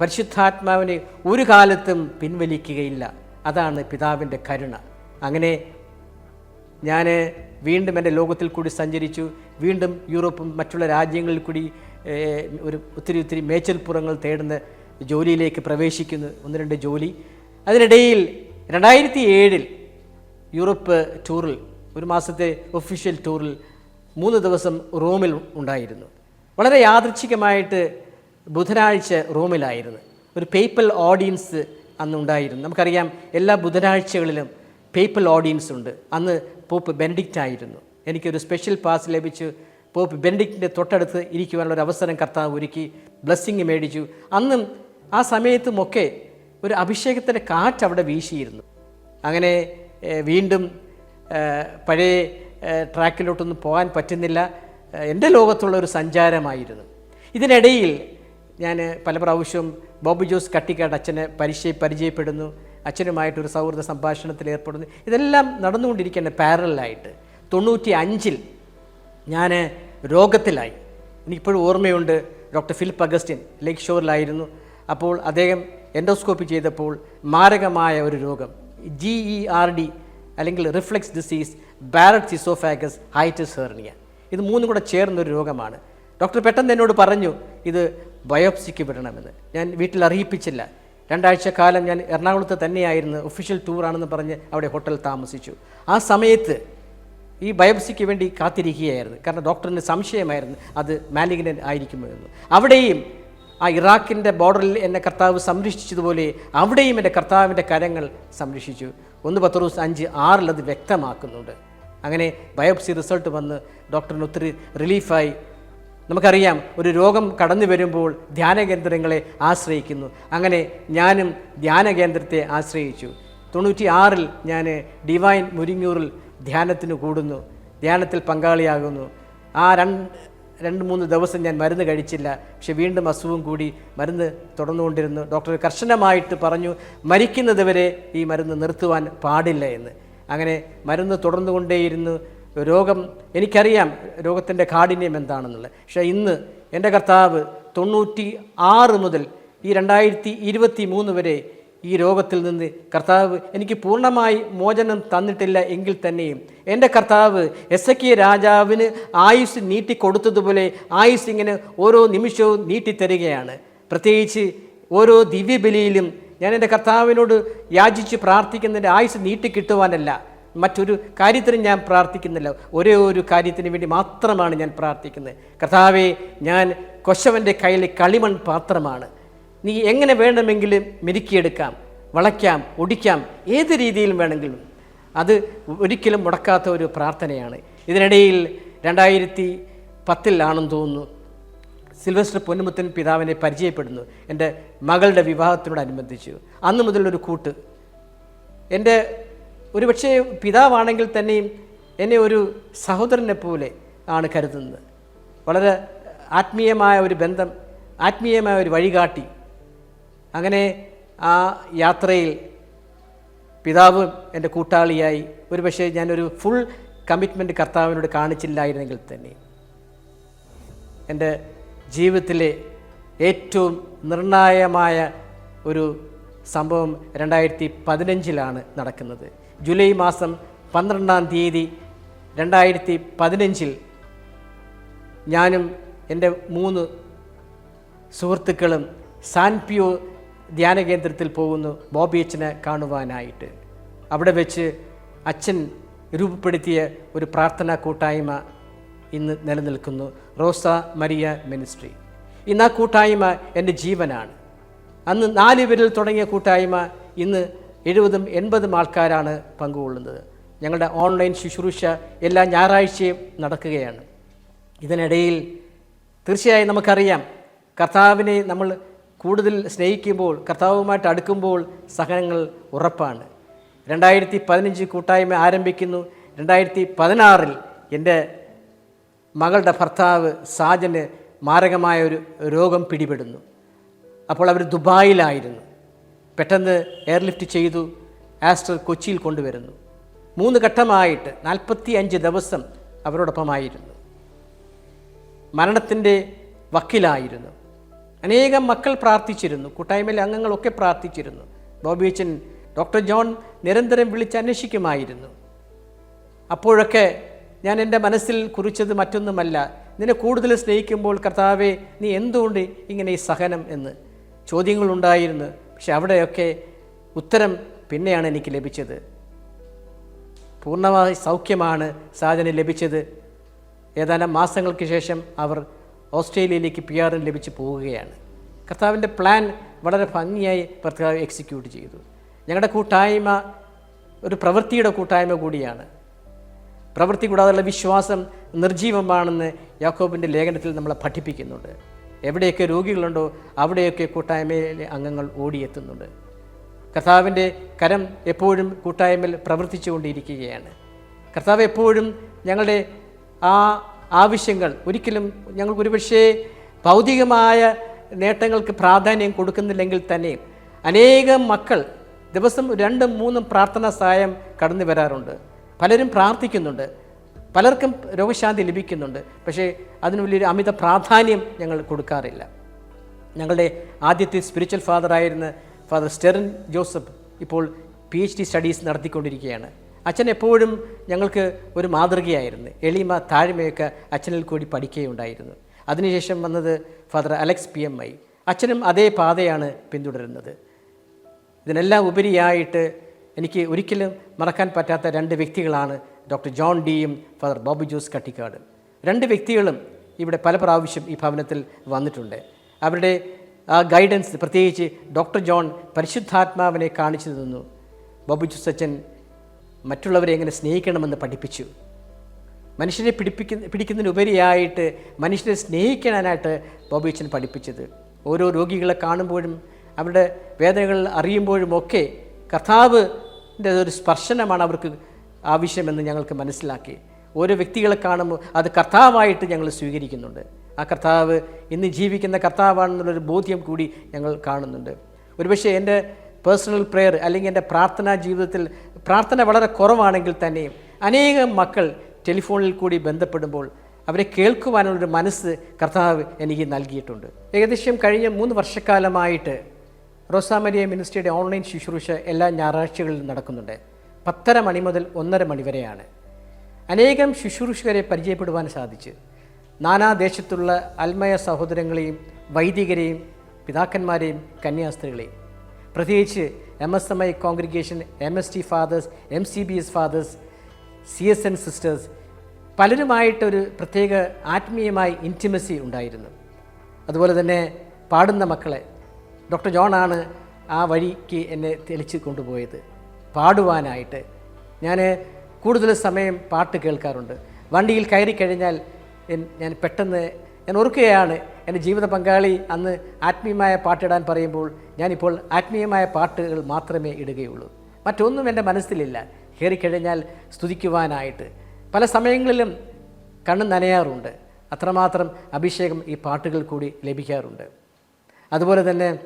പരിശുദ്ധാത്മാവിനെ ഒരു കാലത്തും പിൻവലിക്കുകയില്ല. അതാണ് പിതാവിന്റെ കരുണ. അങ്ങനെ ഞാൻ വീണ്ടും എന്റെ ലോകത്തിൽ കൂടി സഞ്ചരിച്ചു. വീണ്ടും യൂറോപ്പും മറ്റുള്ള രാജ്യങ്ങളിൽ കൂടി ഒരു ഒത്തിരി ഒത്തിരി മേച്ചൽപ്പുറങ്ങൾ തേടുന്ന ജോലിയിലേക്ക് പ്രവേശിക്കുന്നു. ഒന്ന് രണ്ട് ജോലി. അതിനിടയിൽ രണ്ടായിരത്തി ഏഴിൽ യൂറോപ്പ് ടൂറിൽ ഒരു മാസത്തെ ഒഫീഷ്യൽ ടൂറിൽ മൂന്ന് ദിവസം റോമിൽ ഉണ്ടായിരുന്നു. വളരെ യാദൃച്ഛികമായിട്ട് ബുധനാഴ്ച റൂമിലായിരുന്നു. ഒരു പേപ്പൽ ഓഡിയൻസ് അന്നുണ്ടായിരുന്നു നമുക്കറിയാം എല്ലാ ബുധനാഴ്ചകളിലും പേപ്പൽ ഓഡിയൻസ് ഉണ്ട്. അന്ന് പോപ്പ് ബെനഡിക്റ്റ് ആയിരുന്നു. എനിക്കൊരു സ്പെഷ്യൽ പാസ് ലഭിച്ചു. പോപ്പ് ബെനഡിക്റ്റിന്റെ തൊട്ടടുത്ത് ഇരിക്കുവാനുള്ള ഒരു അവസരം കർത്താവ് ഒരുക്കി ബ്ലെസ്സിങ് മേടിച്ചു. അന്നും ആ സമയത്തുമൊക്കെ ഒരു അഭിഷേകത്തിന്റെ കാറ്റ് അവിടെ വീശിയിരുന്നു. അങ്ങനെ വീണ്ടും പഴയ ട്രാക്കിലോട്ടൊന്നും പോകാൻ പറ്റുന്നില്ല. എന്റെ ലോകത്തുള്ള ഒരു സഞ്ചാരമായിരുന്നു. ഇതിനിടയിൽ ഞാൻ പല പ്രാവശ്യവും ബോബി ജോസ് കട്ടിക്കാട് അച്ഛനെ പരിചയ പരിചയപ്പെടുന്നു. അച്ഛനുമായിട്ടൊരു സൗഹൃദ സംഭാഷണത്തിൽ ഏർപ്പെടുന്നു. ഇതെല്ലാം നടന്നുകൊണ്ടിരിക്കുന്ന പാരലായിട്ട് തൊണ്ണൂറ്റി അഞ്ചിൽ ഞാൻ രോഗത്തിലായി. എനിക്കിപ്പോഴും ഓർമ്മയുണ്ട് ഡോക്ടർ ഫിലിപ്പ് അഗസ്റ്റിൻ ലേക്ക് ഷോറിലായിരുന്നു. അപ്പോൾ അദ്ദേഹം എൻഡോസ്കോപ്പി ചെയ്തപ്പോൾ മാരകമായ ഒരു രോഗം. ജി ഇ ആർ ഡി അല്ലെങ്കിൽ reflux disease Barrett oesophagus hiatus hernia. ഇത് മൂന്നും കൂടെ ചേർന്നൊരു രോഗമാണ്. ഡോക്ടർ പെട്ടെന്ന് എന്നോട് പറഞ്ഞു ഇത് ബയോപ്സിക്ക് വിടണമെന്ന്. ഞാൻ വീട്ടിൽ അറിയിപ്പിച്ചില്ല. രണ്ടാഴ്ച കാലം ഞാൻ എറണാകുളത്ത് തന്നെയായിരുന്നു ഒഫീഷ്യൽ ടൂറാണെന്ന് പറഞ്ഞ് അവിടെ ഹോട്ടൽ താമസിച്ചു. ആ സമയത്ത് ഈ ബയോപ്സിക്ക് വേണ്ടി കാത്തിരിക്കുകയായിരുന്നു. കാരണം ഡോക്ടറിന് സംശയമായിരുന്നു അത് മാലിഗ്നൻ ആയിരിക്കുമോ എന്ന്. അവിടെയും ആ ഇറാഖിന്റെ ബോർഡറിൽ എന്നെ കർത്താവ് സംരക്ഷിച്ചതുപോലെ അവിടെയും എന്റെ കർത്താവിന്റെ കരങ്ങൾ സംരക്ഷിച്ചു. ഒന്ന് പത്ത് ദിവസം അഞ്ച് ആറിൽ അത് വ്യക്തമാക്കുന്നുണ്ട്. അങ്ങനെ ബയോപ്സി റിസൾട്ട് വന്ന് ഡോക്ടറിന് ഒത്തിരി റിലീഫായി. നമുക്കറിയാം ഒരു രോഗം കടന്നു വരുമ്പോൾ ധ്യാന കേന്ദ്രങ്ങളെ ആശ്രയിക്കുന്നു. അങ്ങനെ ഞാനും ധ്യാന കേന്ദ്രത്തെ ആശ്രയിച്ചു. തൊണ്ണൂറ്റി ആറിൽ ഞാൻ ഡിവൈൻ മുരിങ്ങൂറിൽ ധ്യാനത്തിന് കൂടുന്നു. ധ്യാനത്തിൽ പങ്കാളിയാകുന്നു. ആ രണ്ട് രണ്ട് മൂന്ന് ദിവസം ഞാൻ മരുന്ന് കഴിച്ചില്ല. പക്ഷെ വീണ്ടും അസുഖം കൂടി മരുന്ന് തുടർന്നുകൊണ്ടിരുന്നു. ഡോക്ടർ കർശനമായിട്ട് പറഞ്ഞു മരിക്കുന്നത് വരെ ഈ മരുന്ന് നിർത്തുവാൻ പാടില്ല എന്ന്. അങ്ങനെ മരുന്ന് തുടർന്നുകൊണ്ടേയിരുന്നു. രോഗം എനിക്കറിയാം രോഗത്തിന്റെ കാഠിന്യം എന്താണെന്നുള്ളത്. പക്ഷേ ഇന്ന് എന്റെ കർത്താവ് തൊണ്ണൂറ്റി ആറ് മുതൽ ഈ രണ്ടായിരത്തി ഇരുപത്തി മൂന്ന് വരെ ഈ രോഗത്തിൽ നിന്ന് കർത്താവ് എനിക്ക് പൂർണമായി മോചനം തന്നിട്ടില്ല എങ്കിൽ തന്നെയും എന്റെ കർത്താവ് എസ് എ കെ രാജാവിന് ആയുസ് നീട്ടിക്കൊടുത്തതുപോലെ ആയുസ് ഇങ്ങനെ ഓരോ നിമിഷവും നീട്ടിത്തരികയാണ്. പ്രത്യേകിച്ച് ഓരോ ദിവ്യബലിയിലും ഞാൻ എന്റെ കർത്താവിനോട് യാചിച്ച് പ്രാർത്ഥിക്കുന്നതിന്റെ ആയുസ് നീട്ടിക്കിട്ടുവാനല്ല മറ്റൊരു കാര്യത്തിനും ഞാൻ പ്രാർത്ഥിക്കുന്നില്ല. ഒരേ ഒരു കാര്യത്തിന് വേണ്ടി മാത്രമാണ് ഞാൻ പ്രാർത്ഥിക്കുന്നത്. കർത്താവെ ഞാൻ കൊശവന്റെ കയ്യിലെ കളിമൺ പാത്രമാണ്. നീ എങ്ങനെ വേണമെങ്കിലും മെരുക്കിയെടുക്കാം വളയ്ക്കാം ഒടിക്കാം ഏത് രീതിയിലും വേണമെങ്കിലും. അത് ഒരിക്കലും മുടക്കാത്ത ഒരു പ്രാർത്ഥനയാണ്. ഇതിനിടയിൽ രണ്ടായിരത്തി പത്തിലാണെന്ന് തോന്നുന്നു സിൽവസ്റ്റർ പൊന്നുമുത്തൻ പിതാവിനെ പരിചയപ്പെടുന്നു. എന്റെ മകളുടെ വിവാഹത്തിനോടനുബന്ധിച്ചു. അന്ന് മുതലൊരു കൂട്ട്. എന്റെ ഒരുപക്ഷെ പിതാവാണെങ്കിൽ തന്നെയും എന്നെ ഒരു സഹോദരനെ പോലെ ആണ് കരുതുന്നത്. വളരെ ആത്മീയമായ ഒരു ബന്ധം ആത്മീയമായ ഒരു വഴികാട്ടി. അങ്ങനെ ആ യാത്രയിൽ പിതാവ് എന്റെ കൂട്ടാളിയായി. ഒരുപക്ഷെ ഞാനൊരു ഫുൾ കമ്മിറ്റ്മെന്റ് കർത്താവിനോട് കാണിച്ചില്ലായിരുന്നെങ്കിൽ തന്നെ എന്റെ ജീവിതത്തിലെ ഏറ്റവും നിർണായകമായ ഒരു സംഭവം രണ്ടായിരത്തി പതിനഞ്ചിലാണ് നടക്കുന്നത്. ജൂലൈ മാസം പന്ത്രണ്ടാം തീയതി രണ്ടായിരത്തി പതിനഞ്ചിൽ ഞാനും എന്റെ മൂന്ന് സുഹൃത്തുക്കളും സാൻപിയോ ധ്യാന കേന്ദ്രത്തിൽ പോകുന്നു ബോബി അച്ഛനെ കാണുവാനായിട്ട്. അവിടെ വെച്ച് അച്ഛൻ രൂപപ്പെടുത്തിയ ഒരു പ്രാർത്ഥനാ കൂട്ടായ്മ ഇന്ന് നിലനിൽക്കുന്നു റോസ മരിയ മിനിസ്ട്രി. ഇന്ന് ആ കൂട്ടായ്മ എന്റെ ജീവനാണ്. അന്ന് നാല് പേരിൽ തുടങ്ങിയ കൂട്ടായ്മ ഇന്ന് എഴുപതും എൺപതും ആൾക്കാരാണ് പങ്കുകൊള്ളുന്നത്. ഞങ്ങളുടെ ഓൺലൈൻ ശുശ്രൂഷ എല്ലാ ഞായറാഴ്ചയും നടക്കുകയാണ്. ഇതിനിടയിൽ തീർച്ചയായും നമുക്കറിയാം കർത്താവിനെ നമ്മൾ കൂടുതൽ സ്നേഹിക്കുമ്പോൾ കർത്താവുമായിട്ട് അടുക്കുമ്പോൾ സഹനങ്ങൾ ഉറപ്പാണ്. രണ്ടായിരത്തി പതിനഞ്ച് കൂട്ടായ്മ ആരംഭിക്കുന്നു. രണ്ടായിരത്തി പതിനാറിൽ എന്റെ മകളുടെ ഭർത്താവ് സാജന് മാരകമായ ഒരു രോഗം പിടിപെടുന്നു. അപ്പോൾ അവർ ദുബായിലായിരുന്നു. പെട്ടെന്ന് എയർലിഫ്റ്റ് ചെയ്തു ആസ്റ്റർ കൊച്ചിയിൽ കൊണ്ടുവരുന്നു. മൂന്ന് ഘട്ടമായിട്ട് നാൽപ്പത്തി അഞ്ച് ദിവസം അവരോടൊപ്പമായിരുന്നു. മരണത്തിന്റെ വക്കിലായിരുന്നു. അനേകം മക്കൾ പ്രാർത്ഥിച്ചിരുന്നു. കൂട്ടായ്മയിലെ അംഗങ്ങളൊക്കെ പ്രാർത്ഥിച്ചിരുന്നു. ബോബി അച്ഛൻ ഡോക്ടർ ജോൺ നിരന്തരം വിളിച്ച് അന്വേഷിക്കുമായിരുന്നു അപ്പോഴൊക്കെ ഞാൻ എന്റെ മനസ്സിൽ കുറിച്ചത് മറ്റൊന്നുമല്ല. നിന്നെ കൂടുതൽ സ്നേഹിക്കുമ്പോൾ കർത്താവെ നീ എന്തുകൊണ്ട് ഇങ്ങനെ ഈ സഹനം എന്ന് ചോദ്യങ്ങളുണ്ടായിരുന്നു. പക്ഷെ അവിടെയൊക്കെ ഉത്തരം പിന്നെയാണ് എനിക്ക് ലഭിച്ചത്. പൂർണമായി സൗഖ്യമാണ് സാധന ലഭിച്ചത്. ഏതാനും മാസങ്ങൾക്ക് ശേഷം അവർ ഓസ്ട്രേലിയയിലേക്ക് പി ആറിന് ലഭിച്ച് പോവുകയാണ്. കർത്താവിന്റെ പ്ലാൻ വളരെ ഭംഗിയായി കർത്താവ് എക്സിക്യൂട്ട് ചെയ്തു. ഞങ്ങളുടെ കൂട്ടായ്മ ഒരു പ്രവൃത്തിയുടെ കൂട്ടായ്മ കൂടിയാണ്. പ്രവൃത്തി കൂടാതെയുള്ള വിശ്വാസം നിർജീവമാണെന്ന് യാക്കോബിന്റെ ലേഖനത്തിൽ നമ്മളെ പഠിപ്പിക്കുന്നുണ്ട്. എവിടെയൊക്കെ രോഗികളുണ്ടോ അവിടെയൊക്കെ കൂട്ടായ്മയിലെ അംഗങ്ങൾ ഓടിയെത്തുന്നുണ്ട്. കർത്താവിന്റെ കരം എപ്പോഴും കൂട്ടായ്മയിൽ പ്രവർത്തിച്ചുകൊണ്ടിരിക്കുകയാണ്. കർത്താവ് എപ്പോഴും ഞങ്ങളുടെ ആ ആവശ്യങ്ങൾ ഒരിക്കലും ഞങ്ങൾക്ക് ഒരുപക്ഷേ ഭൗതികമായ നേട്ടങ്ങൾക്ക് പ്രാധാന്യം കൊടുക്കുന്നില്ലെങ്കിൽ തന്നെ അനേകം മക്കൾ ദിവസം രണ്ടും മൂന്നും പ്രാർത്ഥനാ സഹായം കടന്നു വരാറുണ്ട്. പലരും പ്രാർത്ഥിക്കുന്നുണ്ട്. പലർക്കും രോഗശാന്തി ലഭിക്കുന്നുണ്ട്. പക്ഷേ അതിന് വലിയൊരു അമിത പ്രാധാന്യം ഞങ്ങൾ കൊടുക്കാറില്ല. ഞങ്ങളുടെ ആദ്യത്തെ സ്പിരിച്വൽ ഫാദർ ഫാദറായിരുന്ന ഫാദർ സ്റ്റെറിൻ ജോസഫ് ഇപ്പോൾ പി എച്ച് ഡി സ്റ്റഡീസ് നടത്തിക്കൊണ്ടിരിക്കുകയാണ്. അച്ഛൻ എപ്പോഴും ഞങ്ങൾക്ക് ഒരു മാതൃകയായിരുന്നു. എളിമ താഴ്മയൊക്കെ അച്ഛനിൽ കൂടി പഠിക്കുകയുണ്ടായിരുന്നു. അതിനുശേഷം വന്നത് father Alex P M I. അച്ഛനും അതേ പാതയാണ് പിന്തുടരുന്നത്. ഇതിനെല്ലാം ഉപരിയായിട്ട് എനിക്ക് ഒരിക്കലും മറക്കാൻ പറ്റാത്ത രണ്ട് വ്യക്തികളാണ് ഡോക്ടർ ജോൺ ഡിയും ഫാദർ ബോബി ജോസ് കട്ടിക്കാട്. രണ്ട് വ്യക്തികളും ഇവിടെ പല പ്രാവശ്യം ഈ ഭവനത്തിൽ വന്നിട്ടുണ്ട്. അവരുടെ ആ ഗൈഡൻസ് പ്രത്യേകിച്ച് ഡോക്ടർ ജോൺ പരിശുദ്ധാത്മാവിനെ കാണിച്ചു തന്നു. ബോബി ജോസ് അച്ഛൻ മറ്റുള്ളവരെ എങ്ങനെ സ്നേഹിക്കണമെന്ന് പഠിപ്പിച്ചു. മനുഷ്യരെ പിടിപ്പിക്കുന്ന പിടിക്കുന്നതിനുപരിയായിട്ട് മനുഷ്യരെ സ്നേഹിക്കാനായിട്ട് ബോബി അച്ഛൻ പഠിപ്പിച്ചത്. ഓരോ രോഗികളെ കാണുമ്പോഴും അവരുടെ വേദനകൾ അറിയുമ്പോഴും ഒക്കെ കർത്താവിന്റെ ഒരു സ്പർശനമാണ് അവർക്ക് ആവശ്യമെന്ന് ഞങ്ങൾക്ക് മനസ്സിലാക്കി. ഓരോ വ്യക്തികളെ കാണുമ്പോൾ അത് കർത്താവായിട്ട് ഞങ്ങൾ സ്വീകരിക്കുന്നുണ്ട്. ആ കർത്താവ് ഇന്ന് ജീവിക്കുന്ന കർത്താവാണെന്നുള്ളൊരു ബോധ്യം കൂടി ഞങ്ങൾ കാണുന്നുണ്ട്. ഒരുപക്ഷെ എന്റെ പേഴ്സണൽ പ്രെയർ അല്ലെങ്കിൽ എന്റെ പ്രാർത്ഥനാ ജീവിതത്തിൽ പ്രാർത്ഥന വളരെ കുറവാണെങ്കിൽ തന്നെയും അനേകം മക്കൾ ടെലിഫോണിൽ കൂടി ബന്ധപ്പെടുമ്പോൾ അവരെ കേൾക്കുവാനുള്ളൊരു മനസ്സ് കർത്താവ് എനിക്ക് നൽകിയിട്ടുണ്ട്. ഏകദേശം കഴിഞ്ഞ മൂന്ന് വർഷക്കാലമായിട്ട് റോസാമരിയ മിനിസ്ട്രിയുടെ ഓൺലൈൻ ശുശ്രൂഷ എല്ലാ ഞായറാഴ്ചകളിലും നടക്കുന്നുണ്ട്. പത്തര മണി മുതൽ ഒന്നര മണി വരെയാണ്. അനേകം ശുശ്രൂഷകരെ പരിചയപ്പെടുവാൻ സാധിച്ചു. നാനാദേശത്തുള്ള അൽമയ സഹോദരങ്ങളെയും വൈദികരെയും പിതാക്കന്മാരെയും കന്യാസ്ത്രീകളെയും. പ്രത്യേകിച്ച് M S M I congregation M S T fathers M C B S fathers C S N sisters പലരുമായിട്ടൊരു പ്രത്യേക ആത്മീയമായ ഇന്റിമസി ഉണ്ടായിരുന്നു. അതുപോലെ തന്നെ പാടുന്ന മക്കളെ ഡോക്ടർ ജോണാണ് ആ വഴിക്ക് എന്നെ തെളിച്ച് കൊണ്ടുപോയത്. പാടുവാനായിട്ട്. ഞാൻ കൂടുതൽ സമയം പാട്ട് കേൾക്കാറുണ്ട്. വണ്ടിയിൽ കയറി കഴിഞ്ഞാൽ ഞാൻ പെട്ടെന്ന് ഞാൻ ഓർക്കുകയാണ് എന്റെ ജീവിത പങ്കാളി അന്ന് ആത്മീയമായ പാട്ടിടാൻ പറയുമ്പോൾ ഞാനിപ്പോൾ ആത്മീയമായ പാട്ടുകൾ മാത്രമേ ഇടുകയുള്ളൂ. മറ്റൊന്നും എന്റെ മനസ്സിലില്ല. കയറിക്കഴിഞ്ഞാൽ സ്തുതിക്കുവാനായിട്ട്. പല സമയങ്ങളിലും കണ്ണ് നനയാറുണ്ട്. അത്രമാത്രം അഭിഷേകം ഈ പാട്ടുകൾ കൂടി ലഭിക്കാറുണ്ട്. അതുപോലെ തന്നെ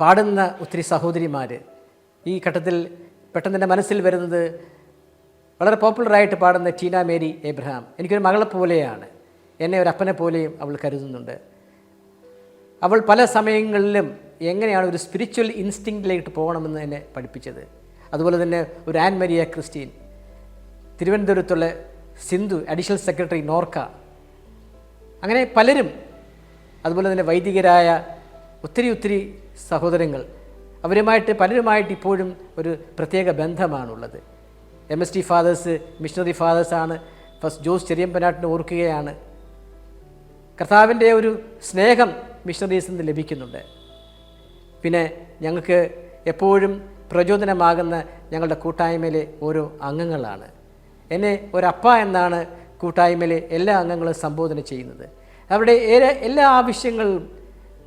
പാടുന്ന ഒത്തിരി സഹോദരിമാർ ഈ ഘട്ടത്തിൽ പെട്ടെന്ന് മനസ്സിൽ വരുന്നത് വളരെ പോപ്പുലറായിട്ട് പാടുന്ന ടീന മേരി എബ്രഹാം എനിക്കൊരു മകളെ പോലെയാണ്. എന്നെ ഒരു അപ്പനെ പോലെയും അവൾ കരുതുന്നുണ്ട്. അവൾ പല സമയങ്ങളിലും എങ്ങനെയാണ് ഒരു സ്പിരിച്വൽ ഇൻസ്റ്റിങ്റ്റിലേക്ക് പോകണമെന്ന് എന്നെ പഠിപ്പിച്ചത്. അതുപോലെ തന്നെ ഒരു ആൻ മരിയ ക്രിസ്റ്റീൻ തിരുവനന്തപുരത്തുള്ള സിന്ധു അഡീഷണൽ സെക്രട്ടറി നോർക്ക. അങ്ങനെ പലരും അതുപോലെ തന്നെ വൈദികരായ ഒത്തിരി ഒത്തിരി സഹോദരങ്ങൾ അവരുമായിട്ട് പലരുമായിട്ട് ഇപ്പോഴും ഒരു പ്രത്യേക ബന്ധമാണുള്ളത്. M S T fathers missionary ഫാദേഴ്സാണ് first Jose ചെറിയമ്പനാട്ടിനെ ഓർക്കുകയാണ്. കർത്താവിന്റെ ഒരു സ്നേഹം മിഷണറീസിൽ നിന്ന് ലഭിക്കുന്നുണ്ട്. പിന്നെ ഞങ്ങൾക്ക് എപ്പോഴും പ്രചോദനമാകുന്ന ഞങ്ങളുടെ കൂട്ടായ്മയിലെ ഓരോ അംഗങ്ങളാണ്. എന്നെ ഒരപ്പ എന്നാണ് കൂട്ടായ്മയിലെ എല്ലാ അംഗങ്ങളും സംബോധന ചെയ്യുന്നത്. അവരുടെ എല്ലാ ആവശ്യങ്ങളും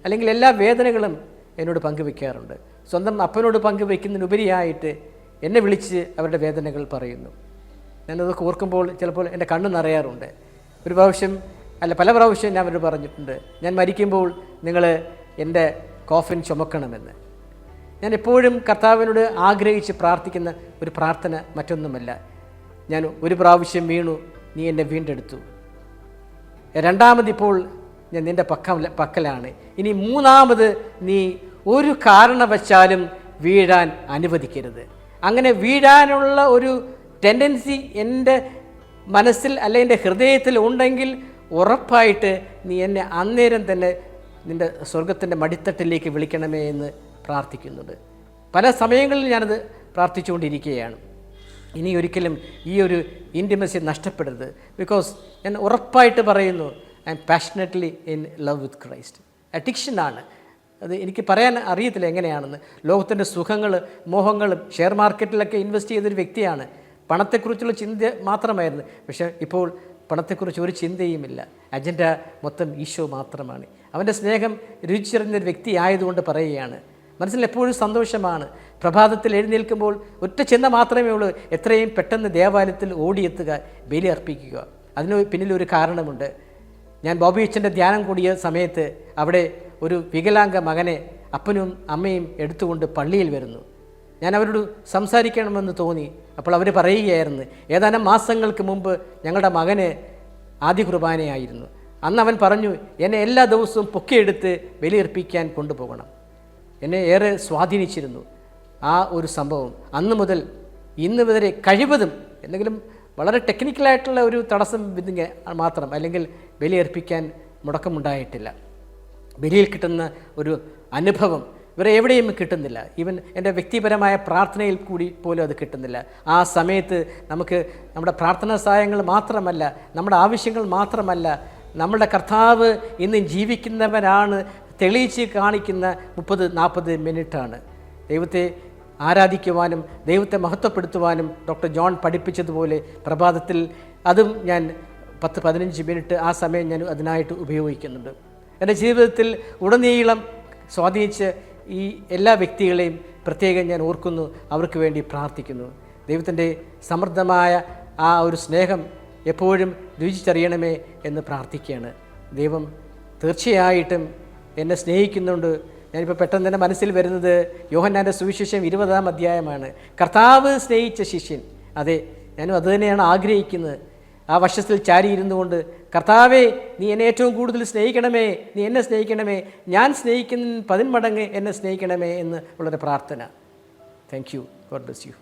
അല്ലെങ്കിൽ എല്ലാ വേദനകളും എന്നോട് പങ്കുവെക്കാറുണ്ട്. സ്വന്തം അപ്പനോട് പങ്കുവയ്ക്കുന്നതിനുപരിയായിട്ട് എന്നെ വിളിച്ച് അവരുടെ വേദനകൾ പറയുന്നു. ഞാനതൊക്കെ ഓർക്കുമ്പോൾ ചിലപ്പോൾ എന്റെ കണ്ണ് നിറയാറുണ്ട്. ഒരു പ്രാവശ്യം അല്ല പല പ്രാവശ്യം ഞാൻ അവരോട് പറഞ്ഞിട്ടുണ്ട് ഞാൻ മരിക്കുമ്പോൾ നിങ്ങൾ എന്റെ കോഫിൻ ചുമക്കണമെന്ന്. ഞാൻ എപ്പോഴും കർത്താവിനോട് ആഗ്രഹിച്ച് പ്രാർത്ഥിക്കുന്ന ഒരു പ്രാർത്ഥന മറ്റൊന്നുമല്ല. ഞാൻ ഒരു പ്രാവശ്യം വീണു നീ എന്നെ വീണ്ടെടുത്തു. രണ്ടാമതിപ്പോൾ ഞാൻ നിന്റെ പക്ക പക്കലാണ്. ഇനി മൂന്നാമത് നീ ഒരു കാരണവശാലും വീഴാൻ അനുവദിക്കരുത്. അങ്ങനെ വീഴാനുള്ള ഒരു ടെൻഡൻസി എന്റെ മനസ്സിൽ അല്ലെ എന്റെ ഹൃദയത്തിൽ ഉണ്ടെങ്കിൽ ഉറപ്പായിട്ട് നീ എന്നെ അന്നേരം തന്നെ നിന്റെ സ്വർഗത്തിന്റെ മടിത്തട്ടിലേക്ക് വിളിക്കണമേ എന്ന് പ്രാർത്ഥിക്കുന്നുണ്ട്. പല സമയങ്ങളിൽ ഞാനത് പ്രാർത്ഥിച്ചുകൊണ്ടിരിക്കുകയാണ്. ഇനി ഒരിക്കലും ഈ ഒരു ഇന്റിമസി നഷ്ടപ്പെടരുത്. ബിക്കോസ് ഞാൻ ഉറപ്പായിട്ട് പറയുന്നു I'm passionately in love with Christ അഡിക്ഷനാണ് അത് എനിക്ക് പറയാൻ അറിയത്തില്ല എങ്ങനെയാണെന്ന്. ലോകത്തിന്റെ സുഖങ്ങൾ മോഹങ്ങളും ഷെയർ മാർക്കറ്റിലൊക്കെ ഇൻവെസ്റ്റ് ചെയ്തൊരു വ്യക്തിയാണ്. പണത്തെക്കുറിച്ചുള്ള ചിന്ത മാത്രമായിരുന്നു. പക്ഷേ ഇപ്പോൾ പണത്തെക്കുറിച്ച് ഒരു ചിന്തയുമില്ല. അജണ്ട മൊത്തം ഈശോ മാത്രമാണ്. അവന്റെ സ്നേഹം രുചിച്ചറിഞ്ഞൊരു വ്യക്തി ആയതുകൊണ്ട് പറയുകയാണ്. മനസ്സിൽ എപ്പോഴും സന്തോഷമാണ്. പ്രഭാതത്തിൽ എഴുന്നേൽക്കുമ്പോൾ ഒറ്റ ചിന്ത മാത്രമേ ഉള്ളൂ. എത്രയും പെട്ടെന്ന് ദേവാലയത്തിൽ ഓടിയെത്തുക ബലി അർപ്പിക്കുക. അതിന് പിന്നിലൊരു കാരണമുണ്ട്. ഞാൻ ബോബി അച്ഛന്റെ ധ്യാനം കൂടിയ സമയത്ത് അവിടെ ഒരു വികലാംഗ മകനെ അപ്പനും അമ്മയും എടുത്തുകൊണ്ട് പള്ളിയിൽ വരുന്നു. ഞാൻ അവരോട് സംസാരിക്കണമെന്ന് തോന്നി. അപ്പോൾ അവർ പറയുകയായിരുന്നു ഏതാനും മാസങ്ങൾക്ക് മുമ്പ് ഞങ്ങളുടെ മകന് ആദ്യ കുർബാനയായിരുന്നു അന്ന് അവൻ പറഞ്ഞു എന്നെ എല്ലാ ദിവസവും പൊക്കിയെടുത്ത് ബലിയർപ്പിക്കാൻ കൊണ്ടുപോകണം. എന്നെ ഏറെ സ്വാധീനിച്ചിരുന്നു ആ ഒരു സംഭവം. അന്ന് മുതൽ ഇന്ന് വരെ കഴിവതും എന്തെങ്കിലും വളരെ ടെക്നിക്കലായിട്ടുള്ള ഒരു തടസ്സം വിധിങ്ങ മാത്രം അല്ലെങ്കിൽ ബലിയർപ്പിക്കാൻ മുടക്കമുണ്ടായിട്ടില്ല. ബലിയിൽ കിട്ടുന്ന ഒരു അനുഭവം. ഇവരെ എവിടെയും കിട്ടുന്നില്ല. ഈവൻ എന്റെ വ്യക്തിപരമായ പ്രാർത്ഥനയിൽ കൂടി പോലും അത് കിട്ടുന്നില്ല. ആ സമയത്ത് നമുക്ക് നമ്മുടെ പ്രാർത്ഥനാ സഹായങ്ങൾ മാത്രമല്ല നമ്മുടെ ആവശ്യങ്ങൾ മാത്രമല്ല നമ്മുടെ കർത്താവ് ഇന്ന് ജീവിക്കുന്നവനാണ് തെളിയിച്ച് കാണിക്കുന്ന മുപ്പത് നാൽപ്പത് മിനിറ്റാണ്. ദൈവത്തെ ആരാധിക്കുവാനും ദൈവത്തെ മഹത്വപ്പെടുത്തുവാനും ഡോക്ടർ ജോൺ പഠിപ്പിച്ചതുപോലെ പ്രഭാതത്തിൽ അതും ഞാൻ പത്ത് പതിനഞ്ച് മിനിറ്റ് ആ സമയം ഞാൻ അതിനായിട്ട് ഉപയോഗിക്കുന്നുണ്ട്. എന്റെ ജീവിതത്തിൽ ഉടനീളം സ്വാധീനിച്ച് ഈ എല്ലാ വ്യക്തികളെയും പ്രത്യേകം ഞാൻ ഓർക്കുന്നു അവർക്ക് വേണ്ടി പ്രാർത്ഥിക്കുന്നു. ദൈവത്തിന്റെ സമൃദ്ധമായ ആ ഒരു സ്നേഹം എപ്പോഴും രുചിച്ചറിയണമേ എന്ന് പ്രാർത്ഥിക്കുകയാണ്. ദൈവം തീർച്ചയായിട്ടും എന്നെ സ്നേഹിക്കുന്നുണ്ട്. ഞാനിപ്പോൾ പെട്ടെന്ന് തന്നെ മനസ്സിൽ വരുന്നത് യോഹന്നാന്റെ സുവിശേഷം ഇരുപതാം അധ്യായമാണ്. കർത്താവ് സ്നേഹിച്ച ശിഷ്യൻ. അതെ ഞാനും അതുതന്നെയാണ് ആഗ്രഹിക്കുന്നത്. ആ വശത്തിൽ ചാരിയിരുന്നു കൊണ്ട് കർത്താവേ നീ എന്നെ ഏറ്റവും കൂടുതൽ സ്നേഹിക്കണമേ നീ എന്നെ സ്നേഹിക്കണമേ ഞാൻ സ്നേഹിക്കുന്ന പതിന്മടങ്ങ് എന്നെ സ്നേഹിക്കണമേ എന്ന് ഉള്ളൊരു പ്രാർത്ഥന. Thank you God bless you